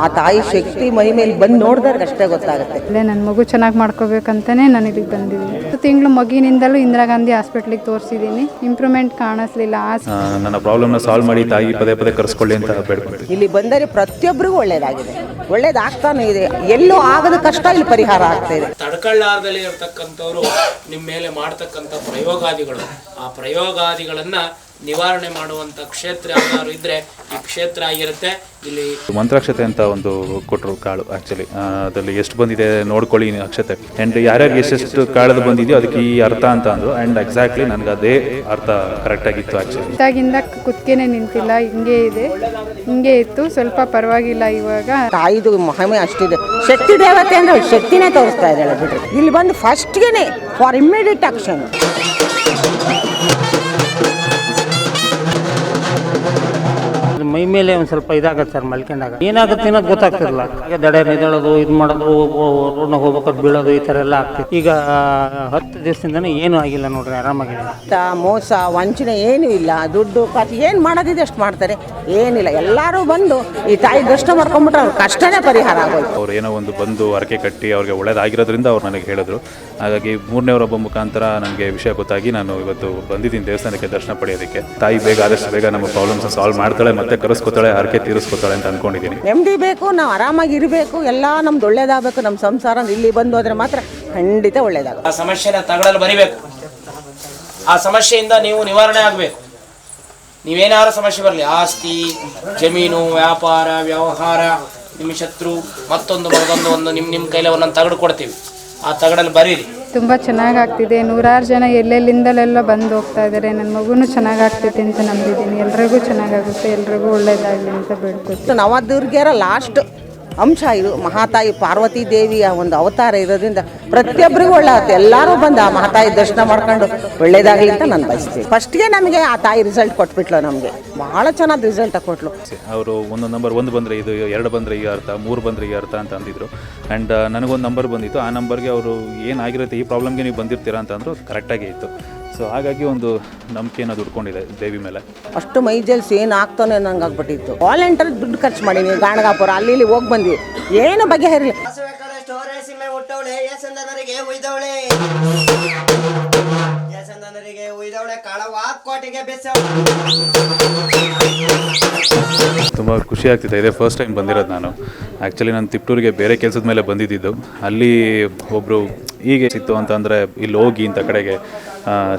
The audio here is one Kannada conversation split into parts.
ಆ ತಾಯಿ ಶಕ್ತಿ ಮೈ ಮೇಲೆ ಬಂದು ನೋಡಿದ್ರೆ ಅಷ್ಟೇ ಗೊತ್ತಾಗುತ್ತೆ. ಅಲ್ಲೇ ನನ್ನ ಮಗು ಚೆನ್ನಾಗಿ ಮಾಡ್ಕೋಬೇಕಂತಾನೆ ನಾನು ಇಲ್ಲಿಗೆ ಬಂದಿದ್ದೀನಿ. ಹತ್ತು ತಿಂಗಳು ಮಗಿನಿಂದಲೂ ಇಂದಿರಾ ಗಾಂಧಿ ಹಾಸ್ಪಿಟ್ಲಿಗೆ ತೋರಿಸಿದ್ದೀನಿ ಇಂಪ್ರೂವ್ಮೆಂಟ್ ಕಾಣಿಸ್ಲಿಲ್ಲ ನನ್ನ ಪ್ರಾಬ್ಲಮ್ನ ಸಾಲ್ವ್ ಮಾಡಿ ತಾಯಿ ಪದೇ ಪದೇ ಕರೆಸ್ಕೊಳ್ಳಿ ಅಂತ ಬೇಡ್ಕೊಳ್ತೀನಿ ಇಲ್ಲಿ ಬಂದರೆ ಪ್ರತಿಯೊಬ್ಬರಿಗೂ ಒಳ್ಳೇದಾಗಿದೆ. ಒಳ್ಳೇದಾಗ್ತಾನೆ ಇದೆ. ಎಲ್ಲೂ ಆಗದ ಕಷ್ಟ ಇಲ್ಲಿ ಪರಿಹಾರ ಆಗ್ತಾ ಇದೆ. ತಡ್ಕೊಳ್ಳಾರ್ದಲ್ಲಿ ಇರ್ತಕ್ಕಂಥವ್ರು ನಿಮ್ಮ ಮೇಲೆ ಮಾಡ್ತಕ್ಕಂಥ ಪ್ರಯೋಗಾದಿಗಳು. ಆ ಪ್ರಯೋಗಾದಿಗಳನ್ನ ನಿವಾರಣೆ ಮಾಡುವಂತ ಕ್ಷೇತ್ರ ಯಾವ್ದಾದ್ರು ಇದ್ರೆ ಈ ಕ್ಷೇತ್ರ ಆಗಿರುತ್ತೆ. ಇಲ್ಲಿ ಮಂತ್ರಾಕ್ಷತೆ ಅಂತ ಒಂದು ಕೊಟ್ಟರು ಕಾಳು ಆ್ಯಕ್ಚುಲಿ ಅದರಲ್ಲಿ ಎಷ್ಟು ಬಂದಿದೆ ನೋಡ್ಕೊಳ್ಳಿ ಅಕ್ಷತೆ. ಆ್ಯಂಡ್ ಯಾರ್ಯಾರು ಎಷ್ಟೆಷ್ಟು ಕಾಳದು ಬಂದಿದೆಯೋ ಅದಕ್ಕೆ ಈ ಅರ್ಥ ಅಂತ ಅಂದರು. ಆ್ಯಂಡ್ ಎಕ್ಸಾಕ್ಟ್ಲಿ ನನಗೆ ಅದೇ ಅರ್ಥ ಕರೆಕ್ಟಾಗಿತ್ತು ಆ್ಯಕ್ಚುಲಿ ಇದಾಗಿಂದ ಕುತ್ತಿಗೆನೇ ನಿಂತಿಲ್ಲ ಹಿಂಗೆ ಇದೆ. ಹಿಂಗೆ ಇತ್ತು ಸ್ವಲ್ಪ ಪರವಾಗಿಲ್ಲ ಇವಾಗ. ತಾಯಿದು ಮಹಿಮೆ ಅಷ್ಟಿದೆ. ಶಕ್ತಿ ದೇವತೆ ಅಂದ್ರೆ ಶಕ್ತಿನೇ ತೋರಿಸ್ತಾ ಇದ್ದಾಳೆ ಬಿಡ್ರಿ. ಇಲ್ಲಿ ಬಂದು ಫಸ್ಟ್ಗೆನೆ ಫಾರ್ ಇಮ್ಮಿಡಿಯೇಟ್ ಆಕ್ಷನ್ ಮೈ ಮೇಲೆ ಒಂದು ಸ್ವಲ್ಪ ಇದಾಗತ್ತೆ ಸರ್ ಮಲ್ಕೊಂಡಾಗ. ಏನಾಗುತ್ತೆ ಅನ್ನೋದು ಗೊತ್ತಾಗ್ತಿರಲ್ಲ ಹಾಗೆ ದಡೆ ನಿದಳೋದು ಇದು ಮಾಡೋದು ರೋಡ್ನಾಗ ಹೋಗ್ಬೇಕಾದ್ರೆ ಬೀಳೋದು ಈ ಥರ ಎಲ್ಲ ಆಗ್ತಿತ್ತು. ಈಗ ಹತ್ತು ದಿವಸದಿಂದನೇ ಏನೂ ಆಗಿಲ್ಲ ನೋಡ್ರಿ ಆರಾಮಾಗಿದೆ ಮೋಸ ವಂಚನೆ ಏನೂ ಇಲ್ಲ. ದುಡ್ಡು ಕಾಸು ಏನು ಮಾಡೋದಿದೆ ಅಷ್ಟು ಮಾಡ್ತಾರೆ. ಏನಿಲ್ಲ. ಎಲ್ಲರೂ ಬಂದು ಈ ತಾಯಿ ದರ್ಶನ ಮಾಡ್ಕೊಂಡ್ಬಿಟ್ರೆ ಅವ್ರ ಕಷ್ಟನೇ ಪರಿಹಾರ ಆಗೋಯ್ತು. ಅವ್ರು ಏನೋ ಒಂದು ಬಂದು ಅರಕೆ ಕಟ್ಟಿ ಅವ್ರಿಗೆ ಒಳ್ಳೇದಾಗಿರೋದ್ರಿಂದ ಅವ್ರು ನನಗೆ ಹೇಳಿದ್ರು. ಹಾಗಾಗಿ ಮೂರನೇವರೊಬ್ಬ ಮುಖಾಂತರ ನನಗೆ ವಿಷಯ ಗೊತ್ತಾಗಿ ನಾನು ಇವತ್ತು ಬಂದಿದ್ದೀನಿ ದೇವಸ್ಥಾನಕ್ಕೆ ದರ್ಶನ ಪಡೆಯೋದಕ್ಕೆ. ತಾಯಿ ಬೇಗ ಆದಷ್ಟು ಬೇಗ ನಮ್ಮ ಪ್ರಾಬ್ಲಮ್ಸ್ ಸಾಲ್ವ್ ಮಾಡ್ತಾಳೆ ಮತ್ತೆ ಕರೆಸ್ಕೊತಾಳೆ ಹರಕೆ ತೀರಿಸ್ಕೊತಾಳೆ ಅಂತ ಅನ್ಕೊಂಡಿದ್ದೀನಿ. ನೆಮ್ಮದಿ ಬೇಕು ನಾವು ಆರಾಮಾಗಿ ಇರಬೇಕು ಎಲ್ಲ ನಮ್ದು ಒಳ್ಳೇದಾಗಬೇಕು ನಮ್ಮ ಸಂಸಾರ ಇಲ್ಲಿ ಬಂದು ಹೋದ್ರೆ ಮಾತ್ರ ಖಂಡಿತ ಒಳ್ಳೇದಾಗ ಆ ಸಮಸ್ಯೆನ ತಗಡಲ್ಲಿ ಬರಿಬೇಕು. ಆ ಸಮಸ್ಯೆಯಿಂದ ನೀವು ನಿವಾರಣೆ ಆಗಬೇಕು. ನೀವೇನಾದ್ರು ಸಮಸ್ಯೆ ಬರಲಿ ಆಸ್ತಿ ಜಮೀನು ವ್ಯಾಪಾರ ವ್ಯವಹಾರ ನಿಮ್ಮ ಶತ್ರು ಮತ್ತೊಂದು ಮಗೊಂದು ಒಂದು ನಿಮ್ಮ ನಿಮ್ಮ ಕೈಲಿ ಒಂದೊಂದು ತಗಡು ಕೊಡ್ತೀವಿ. ಆ ತಗಡಲ್ಲಿ ಬರೀರಿ. ತುಂಬ ಚೆನ್ನಾಗಿ ಆಗ್ತಿದೆ ನೂರಾರು ಜನ ಎಲ್ಲೆಲ್ಲಿಂದಲೆಲ್ಲ ಬಂದು ಹೋಗ್ತಾ ಇದ್ದಾರೆ ನನ್ನ ಮಗುನೂ ಚೆನ್ನಾಗಿ ಆಗ್ತೈತೆ ಅಂತ ನಂಬಿದ್ದೀನಿ ಎಲ್ರಿಗೂ ಚೆನ್ನಾಗಾಗುತ್ತೆ, ಎಲ್ರಿಗೂ ಒಳ್ಳೇದಾಗಲಿ ಅಂತ ಬೇಡ್ಕೊತೀನಿ. ನಾವು ಲಾಸ್ಟ್ ಅಂಶ ಇದು ಮಹಾತಾಯಿ ಪಾರ್ವತಿ ದೇವಿಯ ಒಂದು ಅವತಾರ ಇರೋದ್ರಿಂದ ಪ್ರತಿಯೊಬ್ಬರಿಗೂ ಒಳ್ಳೆ ಆಗುತ್ತೆ ಎಲ್ಲರೂ ಬಂದು ಆ ಮಹಾತಾಯಿ ದರ್ಶನ ಮಾಡ್ಕೊಂಡು ಒಳ್ಳೇದಾಗಲಿ ಅಂತ ನಾನು ಬಯಸ್ತೀನಿ. ಫಸ್ಟ್ಗೆ ನಮಗೆ ಆ ತಾಯಿ ರಿಸಲ್ಟ್ ಕೊಟ್ಬಿಟ್ಲು ನಮಗೆ. ಭಾಳ ಚೆನ್ನಾಗಿ ರಿಸಲ್ಟ್ ಕೊಟ್ಲು. ಅವರು ಒಂದು ನಂಬರ್ ಒಂದು ಬಂದರೆ ಇದು, ಎರಡು ಬಂದರೆ ಈ ಅರ್ಥ, ಮೂರು ಬಂದರೆ ಈ ಅರ್ಥ ಅಂತ ಅಂದಿದ್ರು. ಆ್ಯಂಡ್ ನನಗೊಂದು ನಂಬರ್ ಬಂದಿತ್ತು. ಆ ನಂಬರ್ಗೆ ಅವರು ಏನಾಗಿರುತ್ತೆ, ಈ ಪ್ರಾಬ್ಲಮ್ಗೆ ನೀವು ಬಂದಿರ್ತೀರಾ ಅಂತಂದ್ರು ಕರೆಕ್ಟಾಗೇ ಇತ್ತು. ಸೊ ಹಾಗಾಗಿ ಒಂದು ನಂಬಿಕೆನ ದುಡ್ಕೊಂಡಿದೆ ದೇವಿ ಮೇಲೆ? ಅಷ್ಟು ಮೈಜಲ್ಸ್ ಏನು ಆಗ್ತಾನೆ ನಂಗೆ ಆಗ್ಬಿಟ್ಟಿತ್ತು ವಾಲೆಂಟರ್ ದುಡ್ಡು ಖರ್ಚು ಮಾಡೀನಿ ಗಾಣಗಾಪುರ ಅಲ್ಲಿ ಇಲ್ಲಿ ಹೋಗಿ ಬಂದ್ವಿ. ಏನು ಬಗ್ಗೆ ಹೇರಲಿ ತುಂಬ ಖುಷಿ ಆಗ್ತಿದೆ. ಇದೇ ಫಸ್ಟ್ ಟೈಮ್ ಬಂದಿರೋದು ನಾನು. ಆ್ಯಕ್ಚುಲಿ ನಾನು ತಿಪ್ಟೂರಿಗೆ ಬೇರೆ ಕೆಲಸದ ಮೇಲೆ ಬಂದಿದ್ದಿದ್ದು ಅಲ್ಲಿ ಒಬ್ಬರು ಹೀಗೆ ಸಿಕ್ತು ಅಂತಂದರೆ ಇಲ್ಲಿ ಹೋಗಿ ಇಂಥ ಕಡೆಗೆ.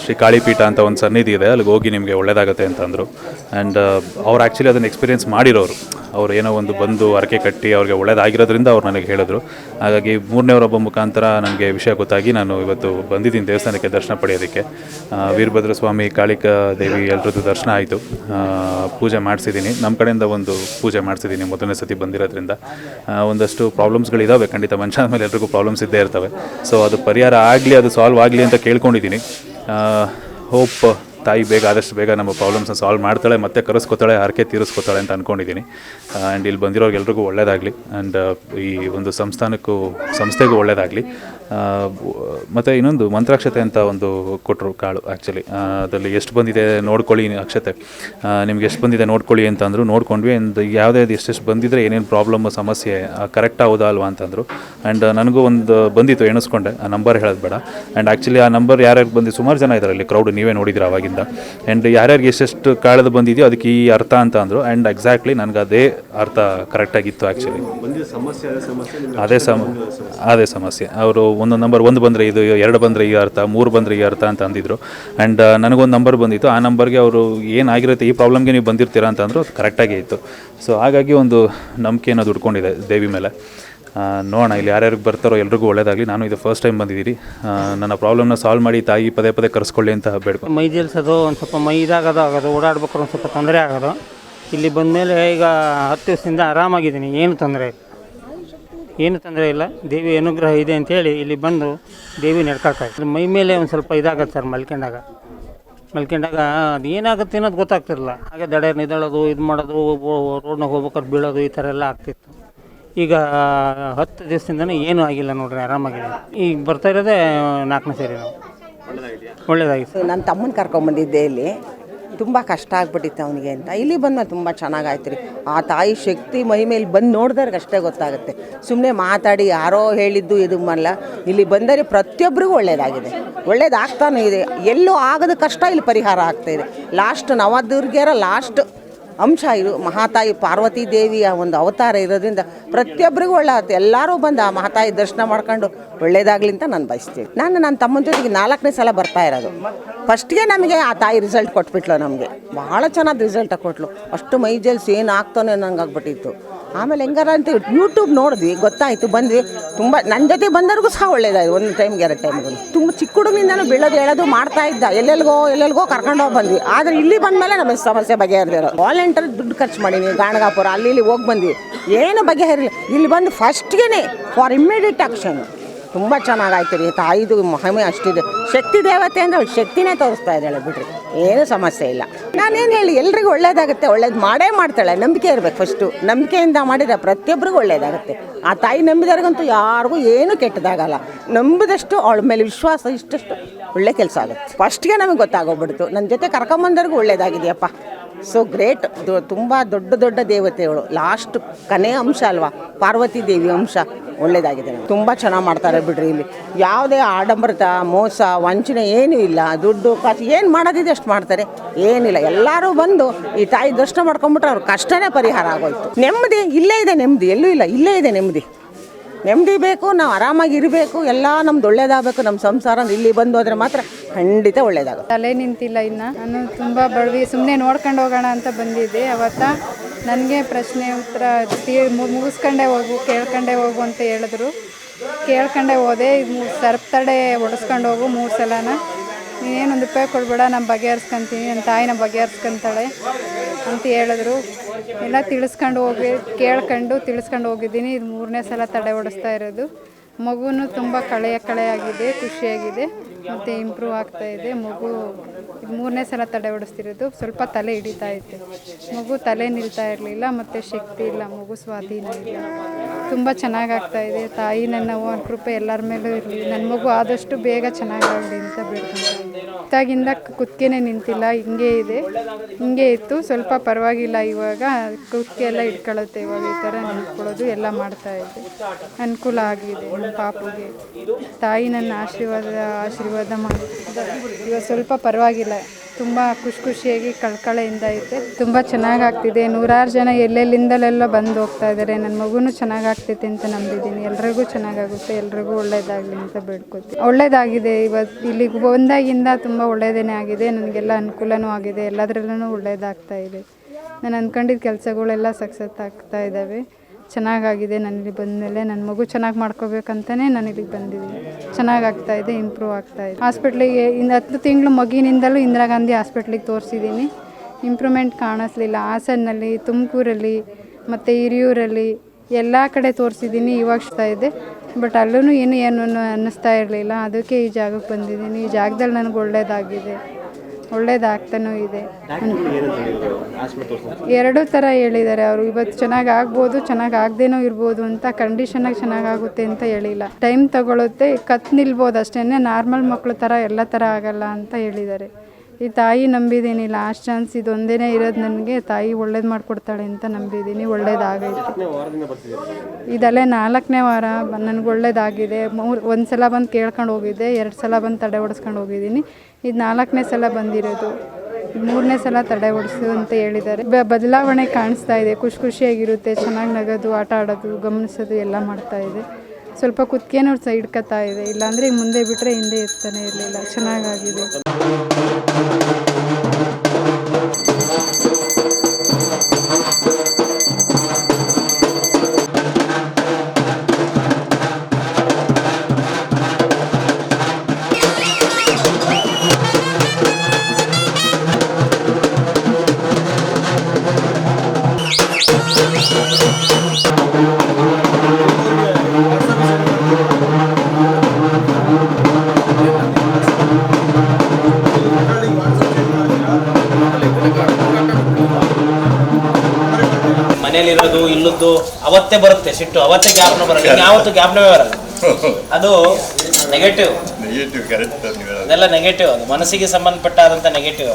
ಶ್ರೀ ಕಾಳಿಪೀಠ ಅಂತ ಒಂದು ಸನ್ನಿಧಿ ಇದೆ, ಅಲ್ಲಿಗೆ ಹೋಗಿ ನಿಮಗೆ ಒಳ್ಳೇದಾಗುತ್ತೆ ಅಂತಂದರು ಆ್ಯಂಡ್ ಅವ್ರು ಆ್ಯಕ್ಚುಲಿ ಅದನ್ನು ಎಕ್ಸ್ಪೀರಿಯೆನ್ಸ್ ಮಾಡಿರೋರು. ಅವ್ರು ಏನೋ ಒಂದು ಬಂದು ಅರಕೆ ಕಟ್ಟಿ ಅವ್ರಿಗೆ ಒಳ್ಳೇದಾಗಿರೋದ್ರಿಂದ ಅವ್ರು ನನಗೆ ಹೇಳಿದ್ರು. ಹಾಗಾಗಿ ಮೂರನೇವರೊಬ್ಬ ಮುಖಾಂತರ ನನಗೆ ವಿಷಯ ಗೊತ್ತಾಗಿ ನಾನು ಇವತ್ತು ಬಂದಿದ್ದೀನಿ ದೇವಸ್ಥಾನಕ್ಕೆ ದರ್ಶನ ಪಡೆಯೋದಕ್ಕೆ. ವೀರಭದ್ರ ಸ್ವಾಮಿ ಕಾಳಿಕಾ ದೇವಿ ಎಲ್ರದ್ದು ದರ್ಶನ ಆಯಿತು. ಪೂಜೆ ಮಾಡಿಸಿದ್ದೀನಿ. ನಮ್ಮ ಕಡೆಯಿಂದ ಒಂದು ಪೂಜೆ ಮಾಡಿಸಿದ್ದೀನಿ ಮೊದಲನೇ ಸತಿ ಬಂದಿರೋದ್ರಿಂದ. ಒಂದಷ್ಟು ಪ್ರಾಬ್ಲಮ್ಸ್ಗಳಿದ್ದಾವೆ ಖಂಡಿತ ಮನುಷ್ಯ ಮೇಲೆ ಎಲ್ರಿಗೂ ಪ್ರಾಬ್ಲಮ್ಸ್ ಇದ್ದೇ ಇರ್ತವೆ. ಸೊ ಅದು ಪರಿಹಾರ ಆಗಲಿ, ಅದು ಸಾಲ್ವ್ ಆಗಲಿ ಅಂತ ಕೇಳ್ಕೊಂಡಿದ್ದೀನಿ. ಹೋಪ್ ತಾಯಿ ಬೇಗ ಆದಷ್ಟು ಬೇಗ ನಮ್ಮ ಪ್ರಾಬ್ಲಮ್ಸ್ನ ಸಾಲ್ವ್ ಮಾಡ್ತಾಳೆ, ಮತ್ತೆ ಕರೆಸ್ಕೊತಾಳೆ, ಹರಕೆ ತೀರಿಸ್ಕೊತಾಳೆ ಅಂತ ಅಂದ್ಕೊಂಡಿದ್ದೀನಿ ಆ್ಯಂಡ್ ಇಲ್ಲಿ ಬಂದಿರೋರಿಗೆಲ್ರಿಗೂ ಒಳ್ಳೆಯದಾಗಲಿ ಆ್ಯಂಡ್ ಈ ಒಂದು ಸಂಸ್ಥಾನಕ್ಕೂ, ಸಂಸ್ಥೆಗೂ ಒಳ್ಳೆಯದಾಗಲಿ ಮತ್ತು ಇನ್ನೊಂದು ಮಂತ್ರಾಕ್ಷತೆ ಅಂತ ಒಂದು ಕೊಟ್ಟರು ಕಾಳು ಆ್ಯಕ್ಚುಲಿ ಅದರಲ್ಲಿ ಎಷ್ಟು ಬಂದಿದೆ ನೋಡ್ಕೊಳ್ಳಿ ಅಕ್ಷತೆ. ನಿಮ್ಗೆ ಎಷ್ಟು ಬಂದಿದೆ ನೋಡ್ಕೊಳ್ಳಿ ಅಂತಂದ್ರು, ನೋಡ್ಕೊಂಡ್ವಿ. ಆ್ಯಂಡ್ ಯಾವುದೇ, ಎಷ್ಟೆಷ್ಟು ಬಂದಿದ್ರೆ ಏನೇನು ಪ್ರಾಬ್ಲಮ್ ಸಮಸ್ಯೆ ಕರೆಕ್ಟ್ ಹೌದಾ ಅಲ್ವಾ ಅಂತಂದರು. ಆ್ಯಂಡ್ ನನಗೂ ಒಂದು ಬಂದಿತ್ತು, ಎಣಿಸ್ಕೊಂಡೆ. ಆ ನಂಬರ್ ಹೇಳೋದು ಬೇಡ. ಆ್ಯಂಡ್ ಆ್ಯಕ್ಚುಲಿ ಆ ನಂಬರ್ ಯಾರ್ಯಾರು ಬಂದು ಸುಮಾರು ಜನ ಇದ್ದಾರೆ ಅಲ್ಲಿ ಕ್ರೌಡ್ ನೀವೇ ನೋಡಿದ್ರೆ ಅವಾಗಿಂದ. ಆ್ಯಂಡ್ ಯಾರ್ಯಾರಿಗೆ ಎಷ್ಟೆಷ್ಟು ಕಾಳದು ಬಂದಿದೆಯೋ ಅದಕ್ಕೆ ಈ ಅರ್ಥ ಅಂತ ಅಂದರು. ಆ್ಯಂಡ್ ಎಕ್ಸಾಕ್ಟ್ಲಿ ನನಗೆ ಅದೇ ಅರ್ಥ ಕರೆಕ್ಟಾಗಿತ್ತು ಆ್ಯಕ್ಚುಲಿ ಅದೇ ಸಮ, ಅದೇ ಸಮಸ್ಯೆ. ಅವರು ಒಂದು ನಂಬರ್ ಒಂದು ಬಂದರೆ ಇದು, ಎರಡು ಬಂದರೆ ಈ ಅರ್ಥ, ಮೂರು ಬಂದರೆ ಈ ಅರ್ಥ ಅಂತ ಅಂದಿದ್ರು. ಆ್ಯಂಡ್ ನನಗೊಂದು ನಂಬರ್ ಬಂದಿತ್ತು. ಆ ನಂಬರ್ಗೆ ಅವರು ಏನಾಗಿರುತ್ತೆ ಈ ಪ್ರಾಬ್ಲಮ್ಗೆ ನೀವು ಬಂದಿರ್ತೀರಾ ಅಂತ ಅಂದರು ಅದು ಕರೆಕ್ಟಾಗೇ ಇತ್ತು. ಸೊ ಹಾಗಾಗಿ ಒಂದು ನಂಬಿಕೆಯನ್ನು ದುಡ್ಕೊಂಡಿದೆ ದೇವಿ ಮೇಲೆ. ನೋಡೋಣ, ಇಲ್ಲಿ ಯಾರ್ಯಾರಿಗೆ ಬರ್ತಾರೋ ಎಲ್ರಿಗೂ ಒಳ್ಳೇದಾಗಲಿ. ನಾನು ಇದು ಫಸ್ಟ್ ಟೈಮ್ ಬಂದಿದ್ದೀನಿ. ನನ್ನ ಪ್ರಾಬ್ಲಮ್ನ ಸಾಲ್ವ್ ಮಾಡಿ ತಾಯಿ ಪದೇ ಪದೇ ಕರೆಸ್ಕೊಳ್ಳಿ ಅಂತ ಬೇಡ್ಕೊ ಮೈ ಜಲ್ಸೋದು, ಒಂದು ಸ್ವಲ್ಪ ಮೈ ಇದಾಗೋದು, ಆಗೋದು, ಓಡಾಡ್ಬೇಕಾದ್ರೆ ಒಂದು ಸ್ವಲ್ಪ ತೊಂದರೆ ಆಗೋದು. ಇಲ್ಲಿ ಬಂದ ಮೇಲೆ ಈಗ ಹತ್ತು ದಿವಸದಿಂದ ಆರಾಮಾಗಿದ್ದೀನಿ. ಏನು ತೊಂದರೆ ಏನು ತೊಂದರೆ ಇಲ್ಲ. ದೇವಿ ಅನುಗ್ರಹ ಇದೆ ಅಂತೇಳಿ ಇಲ್ಲಿ ಬಂದು ದೇವಿ ಇದ್ದಾರೆ. ಮೈ ಮೇಲೆ ಒಂದು ಸ್ವಲ್ಪ ಇದಾಗತ್ತೆ ಸರ್, ಮಲ್ಕೊಂಡಾಗ. ಮಲ್ಕೊಂಡಾಗ ಅದು ಏನಾಗುತ್ತೆ ಅನ್ನೋದು ಗೊತ್ತಾಗ್ತಿರಲ್ಲ ಹಾಗೆ ದಡ ನಿದಳೋದು ಇದು ಮಾಡೋದು ರೋಡ್ನಾಗ ಹೋಗ್ಬೇಕಾದ್ರೆ ಬೀಳೋದು, ಈ ಥರ ಎಲ್ಲ ಆಗ್ತಿತ್ತು. ಈಗ ಹತ್ತು ದಿವಸದಿಂದನೇ ಏನೂ ಆಗಿಲ್ಲ ನೋಡ್ರಿ ಆರಾಮಾಗಿದೆ ಈಗ ಬರ್ತಾ ಇರೋದೇ ನಾಲ್ಕನೇ ಸೇರಿ ನಾವು. ಸರ್ ನನ್ನ ತಮ್ಮನ ಕರ್ಕೊಂಬಂದಿದ್ದೆ ಇಲ್ಲಿ. ತುಂಬ ಕಷ್ಟ ಆಗ್ಬಿಟ್ಟಿತ್ತು ಅವನಿಗೆ ಅಂತ. ಇಲ್ಲಿ ಬಂದ್ಮೇಲೆ ತುಂಬ ಚೆನ್ನಾಗಾಯ್ತು ರೀ ಆ ತಾಯಿ ಶಕ್ತಿ ಮಹಿಮೇಲಿ ಬಂದು ನೋಡಿದ್ರೆ ಅಷ್ಟೇ ಗೊತ್ತಾಗುತ್ತೆ. ಸುಮ್ಮನೆ ಮಾತಾಡಿ, ಯಾರೋ ಹೇಳಿದ್ದು ಇದು ಮಾಡಲ್ಲ ಇಲ್ಲಿ ಬಂದರೆ ಪ್ರತಿಯೊಬ್ಬರಿಗೂ ಒಳ್ಳೆಯದಾಗಿದೆ ಒಳ್ಳೇದಾಗ್ತಾನೂ ಇದೆ. ಎಲ್ಲೂ ಆಗದ ಕಷ್ಟ ಇಲ್ಲಿ ಪರಿಹಾರ ಆಗ್ತಾ ಇದೆ. ಲಾಸ್ಟ್ ನವದುರ್ಗಿಯರ ಲಾಸ್ಟ್ ಅಂಶ ಇದು ಮಹಾತಾಯಿ ಪಾರ್ವತಿ ದೇವಿಯ ಒಂದು ಅವತಾರ ಇರೋದ್ರಿಂದ ಪ್ರತಿಯೊಬ್ಬರಿಗೂ ಒಳ್ಳೆ ಎಲ್ಲರೂ ಬಂದು ಆ ಮಹಾತಾಯಿ ದರ್ಶನ ಮಾಡ್ಕೊಂಡು ಒಳ್ಳೇದಾಗ್ಲಿ ಅಂತ ನಾನು ಬಯಸ್ತೀನಿ. ನಾನು ನನ್ನ ತಮ್ಮನ ಜೊತೆಗೆ ನಾಲ್ಕನೇ ಸಲ ಬರ್ತಾ ಇರೋದು. ಫಸ್ಟ್ಗೆ ನಮಗೆ ಆ ತಾಯಿ ರಿಸಲ್ಟ್ ಕೊಟ್ಬಿಟ್ಲು ನಮಗೆ. ಭಾಳ ಚೆನ್ನಾಗಿ ರಿಸಲ್ಟ್ ಕೊಟ್ಲು. ಅಷ್ಟು ಮೈ ಜೆಲ್ಸ್ ಏನು ಆಗ್ತಾನೆ ನಂಗೆ ಆಗ್ಬಿಟ್ಟಿತ್ತು ಆಮೇಲೆ ಹೆಂಗಾರ ಅಂತ ಯೂಟ್ಯೂಬ್ ನೋಡಿದ್ವಿ, ಗೊತ್ತಾಯಿತು, ಬಂದ್ವಿ. ತುಂಬ ನನ್ನ ಜೊತೆ ಬಂದವ್ರಿಗೂ ಸಹ ಒಳ್ಳೇದಾಯ್ತು, ಒಂದು ಟೈಮ್ಗೆ ಎರಡು ಟೈಮ್ಗೆ ತುಂಬ ಚಿಕ್ಕ ಹುಡುಗನಿಂದನೂ ಬೀಳೋದು ಹೇಳೋದು ಮಾಡ್ತಾ ಇದ್ದ, ಎಲ್ಲೆಲ್ಗೋ ಎಲ್ಲೆಲ್ಗೋ ಕರ್ಕೊಂಡು ಹೋಗಿ ಬಂದ್ವಿ. ಆದರೆ ಇಲ್ಲಿ ಬಂದಮೇಲೆ ನಮಗೆ ಸಮಸ್ಯೆ ಬಗೆಹರಿದಿರೋ ವಾಲಂಟರ್ ದುಡ್ಡು ಖರ್ಚು ಮಾಡೀನಿ, ಗಾಣಗಾಪುರ, ಅಲ್ಲಿ, ಇಲ್ಲಿ ಹೋಗಿ ಬಂದ್ವಿ. ಏನು ಬಗೆಹರಿಲ್ಲ ಇಲ್ಲಿ ಬಂದು ಫಸ್ಟ್ಗೆ ಫಾರ್ ಇಮ್ಮಿಡಿಯೇಟ್ ಆಕ್ಷನ್ ತುಂಬ ಚೆನ್ನಾಗಾಯ್ತು ರೀ. ತಾಯಿದು ಮಹಿಮೆ ಅಷ್ಟಿದೆ. ಶಕ್ತಿ ದೇವತೆ ಅಂದರೆ ಶಕ್ತಿನೇ ತೋರಿಸ್ತಾ ಇದ್ದಾಳೆ ಬಿಡ್ರಿ. ಏನು ಸಮಸ್ಯೆ ಇಲ್ಲ. ನಾನೇನು ಹೇಳಿ, ಎಲ್ರಿಗೂ ಒಳ್ಳೇದಾಗುತ್ತೆ. ಒಳ್ಳೇದು ಮಾಡೇ ಮಾಡ್ತಾಳೆ. ನಂಬಿಕೆ ಇರಬೇಕು ಫಸ್ಟು ನಂಬಿಕೆಯಿಂದ ಮಾಡಿದರೆ ಪ್ರತಿಯೊಬ್ಬರಿಗೂ ಒಳ್ಳೇದಾಗುತ್ತೆ. ಆ ತಾಯಿ ನಂಬಿದವ್ರಿಗಂತೂ ಯಾರಿಗೂ ಏನು ಕೆಟ್ಟದಾಗಲ್ಲ. ನಂಬಿದಷ್ಟು ಅವಳ ಮೇಲೆ ವಿಶ್ವಾಸ ಇಷ್ಟಷ್ಟು ಒಳ್ಳೆ ಕೆಲಸ ಆಗುತ್ತೆ. ಫಸ್ಟ್ಗೆ ನಮಗೆ ಗೊತ್ತಾಗೋಗ್ಬಿಡ್ತು. ನನ್ನ ಜೊತೆ ಕರ್ಕೊಂಬಂದವ್ರಿಗೂ ಒಳ್ಳೇದಾಗಿದೆಯಪ್ಪ. ಸೊ ಗ್ರೇಟ್ ತುಂಬ ದೊಡ್ಡ ದೊಡ್ಡ ದೇವತೆಗಳು. ಲಾಸ್ಟ್ ಕನೆಯ ಅಂಶ ಅಲ್ವಾ? ಪಾರ್ವತಿ ದೇವಿ ಅಂಶ. ಒಳ್ಳೇದಾಗಿದೆ ತುಂಬ ಚೆನ್ನಾಗಿ ಮಾಡ್ತಾರೆ ಬಿಡ್ರಿ ಇಲ್ಲಿ. ಯಾವುದೇ ಆಡಂಬರತ, ಮೋಸ, ವಂಚನೆ ಏನೂ ಇಲ್ಲ. ದುಡ್ಡು, ಕಾಸು ಏನು ಮಾಡೋದಿದೆ ಅಷ್ಟು ಮಾಡ್ತಾರೆ. ಏನಿಲ್ಲ. ಎಲ್ಲರೂ ಬಂದು ಈ ತಾಯಿ ದರ್ಶನ ಮಾಡ್ಕೊಂಬಿಟ್ರೆ ಅವ್ರ ಕಷ್ಟನೇ ಪರಿಹಾರ ಆಗೋಯ್ತು. ನೆಮ್ಮದಿ, ಇಲ್ಲೇ ಇದೆ ನೆಮ್ಮದಿ. ಎಲ್ಲೂ ಇಲ್ಲ. ಇಲ್ಲೇ ಇದೆ ನೆಮ್ಮದಿ. ನೆಮ್ಮದಿ ಬೇಕು, ನಾವು ಆರಾಮಾಗಿ ಇರಬೇಕು, ಎಲ್ಲ ನಮ್ದು ಒಳ್ಳೇದಾಗಬೇಕು ನಮ್ಮ ಸಂಸಾರ ಇಲ್ಲಿ ಬಂದು ಹೋದ್ರೆ ಮಾತ್ರ ಖಂಡಿತ ಒಳ್ಳೇದಾಗ ತಲೆ ನಿಂತಿಲ್ಲ ಇನ್ನು. ನಾನು ತುಂಬ ಬಡವಿ ಸುಮ್ಮನೆ ನೋಡ್ಕೊಂಡು ಹೋಗೋಣ ಅಂತ ಬಂದಿದ್ದೆ. ಅವತ್ತ ನನಗೆ ಪ್ರಶ್ನೆ ಉತ್ತರ ಮುಗಿಸ್ಕೊಂಡೆ ಹೋಗು, ಕೇಳ್ಕೊಂಡೆ ಹೋಗು ಅಂತ ಹೇಳಿದ್ರು. ಕೇಳ್ಕೊಂಡೇ ಹೋದೆ ಸರ್ಪ್ ತಡೆ ಒಡಿಸ್ಕೊಂಡು ಹೋಗು ಮೂರು ಸಲನ. ನೀನೇನೊಂದು ರೂಪಾಯಿ ಕೊಡ್ಬೇಡ, ನಾನು ಬಗೆಹರಿಸ್ಕೊಂತೀನಿ ನನ್ನ ತಾಯಿನ ಬಗೆಹರಿಸ್ಕೊಂತಾಳೆ ಅಂತ ಹೇಳಿದ್ರು. ಎಲ್ಲ ತಿಳಿಸ್ಕೊಂಡು ಹೋಗಿ, ಕೇಳ್ಕೊಂಡು ತಿಳಿಸ್ಕೊಂಡು ಹೋಗಿದ್ದೀನಿ. ಇದು ಮೂರನೇ ಸಲ ತಡೆ ಓಡಿಸ್ತಾ ಇರೋದು. ಮಗುನೂ ತುಂಬ ಕಳೆಯ ಕಳೆಯಾಗಿದೆ, ಖುಷಿಯಾಗಿದೆ, ಮತ್ತು ಇಂಪ್ರೂವ್ ಆಗ್ತಾ ಇದೆ. ಮಗು ಇದು ಮೂರನೇ ಸಲ ತಡೆ ಓಡಿಸ್ತಿರೋದು. ಸ್ವಲ್ಪ ತಲೆ ಹಿಡಿತಾ ಇತ್ತು. ಮಗು ತಲೆ ನಿಲ್ತಾ ಇರಲಿಲ್ಲ, ಮತ್ತು ಶಕ್ತಿ ಇಲ್ಲ. ಮಗು ಸ್ವಾಧೀನ ಇಲ್ಲ. ತುಂಬ ಚೆನ್ನಾಗಾಗ್ತಾ ಇದೆ. ತಾಯಿ ನನ್ನ ಕೃಪೆ ಎಲ್ಲರ ಮೇಲೂ ಇರಲಿ. ನನ್ನ ಮಗು ಆದಷ್ಟು ಬೇಗ ಚೆನ್ನಾಗಾಗಲಿ ಅಂತ ಬೇಡ್ಕೊಂತೀನಿ. ಇತ್ತಾಗಿಂದ ಕುತ್ತಿಗೆನೇ ನಿಂತಿಲ್ಲ, ಹಿಂಗೆ ಇದೆ. ಹಿಂಗೆ ಇತ್ತು, ಸ್ವಲ್ಪ ಪರವಾಗಿಲ್ಲ ಇವಾಗ. ಕುತ್ತಿಗೆ ಎಲ್ಲ ಇಟ್ಕೊಳ್ಳುತ್ತೆ, ಇವಾಗ ಈ ಥರ ನಿಂತ್ಕೊಳ್ಳೋದು ಎಲ್ಲ ಮಾಡ್ತಾ ಇದೆ ಅನುಕೂಲ ಆಗಿದೆ ನಮ್ಮ ಪಾಪುಗೆ. ತಾಯಿ ನನ್ನ ಆಶೀರ್ವಾದ ಆಶೀರ್ವಾದ ಮಾಡಿ. ಇವಾಗ ಸ್ವಲ್ಪ ಪರವಾಗಿಲ್ಲ. ತುಂಬ ಖುಷಿ ಖುಷಿಯಾಗಿ ಕಳ್ಕಳೆಯಿಂದ ಐತೆ. ತುಂಬ ಚೆನ್ನಾಗಾಗ್ತಿದೆ. ನೂರಾರು ಜನ ಎಲ್ಲೆಲ್ಲಿಂದಲೆಲ್ಲ ಬಂದು ಹೋಗ್ತಾ ಇದ್ದಾರೆ ನನ್ನ ಮಗುನೂ ಚೆನ್ನಾಗಾಗ್ತೈತೆ ಅಂತ ನಂಬಿದ್ದೀನಿ ಎಲ್ರಿಗೂ ಚೆನ್ನಾಗಾಗುತ್ತೆ. ಎಲ್ರಿಗೂ ಒಳ್ಳೇದಾಗಲಿ ಅಂತ ಬೇಡ್ಕೊತೀನಿ. ಒಳ್ಳೇದಾಗಿದೆ. ಇವತ್ತು ಇಲ್ಲಿಗೆ ಬಂದಾಗಿಂದ ತುಂಬ ಒಳ್ಳೇದೇ ಆಗಿದೆ. ನನಗೆಲ್ಲ ಅನುಕೂಲನೂ ಆಗಿದೆ. ಎಲ್ಲದರಲ್ಲೂ ಒಳ್ಳೇದಾಗ್ತಾ ಇದೆ. ನಾನು ಅಂದ್ಕೊಂಡಿದ್ದ ಕೆಲಸಗಳೆಲ್ಲ ಸಕ್ಸಸ್ ಆಗ್ತಾ ಇದ್ದಾವೆ ಚೆನ್ನಾಗಾಗಿದೆ ನಾನು ಇಲ್ಲಿ ಬಂದಮೇಲೆ ನನ್ನ ಮಗು ಚೆನ್ನಾಗಿ ಮಾಡ್ಕೋಬೇಕಂತಲೇ ನಾನು ಇಲ್ಲಿಗೆ ಬಂದಿದ್ದೀನಿ. ಚೆನ್ನಾಗಾಗ್ತಾ ಇದೆ ಇಂಪ್ರೂವ್ ಇದೆ. ಹಾಸ್ಪಿಟ್ಲಿಗೆ ಇನ್ನು ಹತ್ತು ತಿಂಗಳು ಮಗಿನಿಂದಲೂ ಇಂದಿರಾ ಗಾಂಧಿ ಹಾಸ್ಪಿಟ್ಲಿಗೆ ತೋರಿಸಿದ್ದೀನಿ. ಇಂಪ್ರೂವ್ಮೆಂಟ್ ಕಾಣಿಸ್ಲಿಲ್ಲ. ಹಾಸನ್ನಲ್ಲಿ, ತುಮಕೂರಲ್ಲಿ, ಮತ್ತು ಹಿರಿಯೂರಲ್ಲಿ ಎಲ್ಲ ಕಡೆ ತೋರಿಸಿದ್ದೀನಿ, ಇವಾಗ ಇದೆ. ಬಟ್ ಅಲ್ಲೂ ಏನು ಏನು ಅನ್ನಿಸ್ತಾ ಇರಲಿಲ್ಲ. ಅದಕ್ಕೆ ಈ ಜಾಗಕ್ಕೆ ಬಂದಿದ್ದೀನಿ. ಈ ಜಾಗದಲ್ಲಿ ನನಗೆ ಒಳ್ಳೇದಾಗಿದೆ. ಒಳ್ಳೇದಾಗ್ತಾನೂ ಇದೆ. ಎರಡೂ ಥರ ಹೇಳಿದ್ದಾರೆ ಅವರು. ಇವತ್ತು ಚೆನ್ನಾಗಿ ಆಗ್ಬೋದು ಚೆನ್ನಾಗಿ ಆಗದೇನೋ ಇರ್ಬೋದು ಅಂತ ಕಂಡೀಷನಾಗಿ ಚೆನ್ನಾಗಾಗುತ್ತೆ ಅಂತ ಹೇಳಿಲ್ಲ. ಟೈಮ್ ತಗೊಳುತ್ತೆ ಕತ್ ನಿಲ್ಬೋದು ಅಷ್ಟೇ. ನಾರ್ಮಲ್ ಮಕ್ಕಳು ಥರ ಎಲ್ಲ ಥರ ಆಗಲ್ಲ ಅಂತ ಹೇಳಿದ್ದಾರೆ. ಈ ತಾಯಿ ನಂಬಿದ್ದೀನಿ ಲಾಸ್ಟ್ ಚಾನ್ಸ್ ಇದೊಂದೇ ಇರೋದು ನನಗೆ. ತಾಯಿ ಒಳ್ಳೇದು ಮಾಡಿಕೊಡ್ತಾಳೆ ಅಂತ ನಂಬಿದ್ದೀನಿ ಒಳ್ಳೇದಾಗೈತೆ. ಇದಲ್ಲೇ ನಾಲ್ಕನೇ ವಾರ ನನಗೆ ಒಳ್ಳೇದಾಗಿದೆ. ಮೂರು ಒಂದು ಸಲ ಬಂದು ಕೇಳ್ಕೊಂಡು ಹೋಗಿದ್ದೆ ಎರಡು ಸಲ ಬಂದು ತಡೆ ಹೊಡೆಸ್ಕೊಂಡು ಹೋಗಿದ್ದೀನಿ. ಇದು ನಾಲ್ಕನೇ ಸಲ ಬಂದಿರೋದು. ಮೂರನೇ ಸಲ ತಡೆ ಓಡಿಸು ಅಂತ ಹೇಳಿದ್ದಾರೆ. ಬದಲಾವಣೆ ಕಾಣಿಸ್ತಾ ಇದೆ. ಖುಷಿ ಖುಷಿಯಾಗಿರುತ್ತೆ. ಚೆನ್ನಾಗಿ ನಗೋದು, ಆಟ ಆಡೋದು, ಗಮನಿಸೋದು ಎಲ್ಲ ಮಾಡ್ತಾ ಇದೆ. ಸ್ವಲ್ಪ ಕುತ್ತಿಗೆನೂ ಹಿಡ್ಕೊತಾ ಇದೆ. ಇಲ್ಲಾಂದರೆ ಮುಂದೆ ಬಿಟ್ಟರೆ ಹಿಂದೆ ಇರ್ತಾನೆ ಇರಲಿಲ್ಲ. ಚೆನ್ನಾಗಾಗಿದೆ. ಇಲ್ಲದ್ದು ಅವತ್ತೇ ಬರುತ್ತೆ ಸಿಟ್ಟು ಅವತ್ತೇ ಜ್ಞಾಪನ ಬರಲ್ಲ. ಇನ್ನು ಯಾವತ್ತು ಜ್ಞಾಪನವೇ ಬರಲ್ಲ. ಅದು ನೆಗೆಟಿವ್ ನೆಗೆಟಿವ್ ಕರೆಕ್ಟ್. ಅದೆಲ್ಲ ನೆಗೆಟಿವ್ ಅದು ಮನಸ್ಸಿಗೆ ಸಂಬಂಧಪಟ್ಟಾದಂಥ ನೆಗೆಟಿವ್